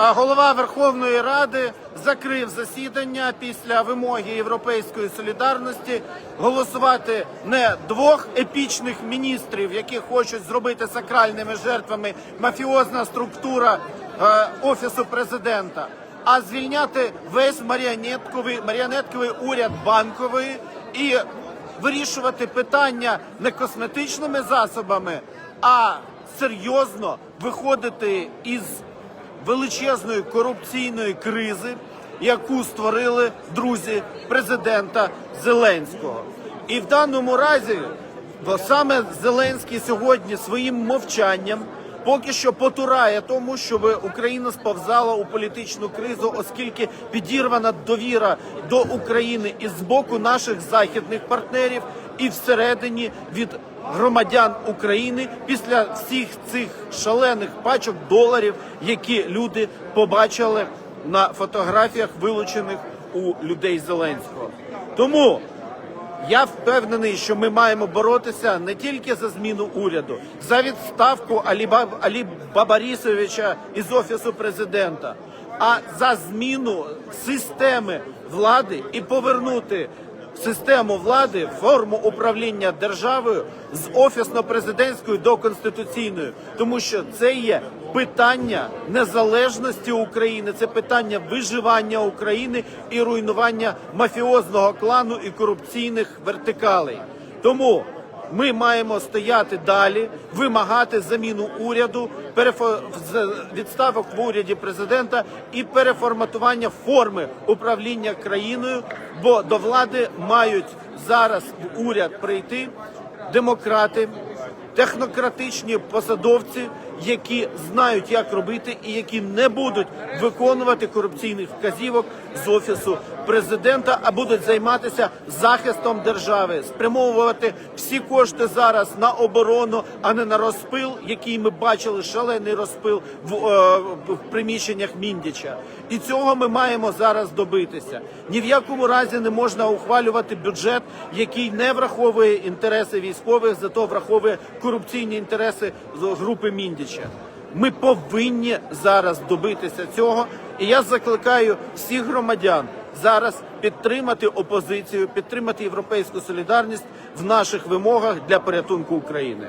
Голова Верховної Ради закрив засідання після вимоги Європейської солідарності голосувати не двох епічних міністрів, які хочуть зробити сакральними жертвами мафіозна структура е, офісу президента, а звільняти весь маріонетковий маріонетковий уряд банкової і вирішувати питання не косметичними засобами, а серйозно виходити із величезної корупційної кризи, яку створили друзі президента Зеленського. І в даному разі, бо саме Зеленський сьогодні своїм мовчанням поки що потурає тому, щоб Україна сповзала у політичну кризу, оскільки підірвана довіра до України і з боку наших західних партнерів, і всередині від громадян України після всіх цих шалених пачок доларів, які люди побачили на фотографіях, вилучених у людей Зеленського. Тому я впевнений, що ми маємо боротися не тільки за зміну уряду, за відставку Алі, Бабарісовича із офісу президента, а за зміну системи влади і повернути систему влади, форму управління державою з офісно-президентської до конституційної, тому що це є питання незалежності України, це питання виживання України і руйнування мафіозного клану і корупційних вертикалей. Тому ми маємо стояти далі, вимагати заміну уряду, відставок в уряді президента і переформатування форми управління країною, бо до влади мають зараз в уряд прийти демократи, технократичні посадовці, які знають, як робити, і які не будуть виконувати корупційних вказівок з офісу президента, а будуть займатися захистом держави, спрямовувати всі кошти зараз на оборону, а не на розпил, який ми бачили, шалений розпил в, е, в приміщеннях Міндіча. І цього ми маємо зараз добитися. Ні в якому разі не можна ухвалювати бюджет, який не враховує інтереси військових, зато враховує корупційні інтереси з групи Міндіча. Ми повинні зараз добитися цього, і я закликаю всіх громадян зараз підтримати опозицію, підтримати європейську солідарність в наших вимогах для порятунку України.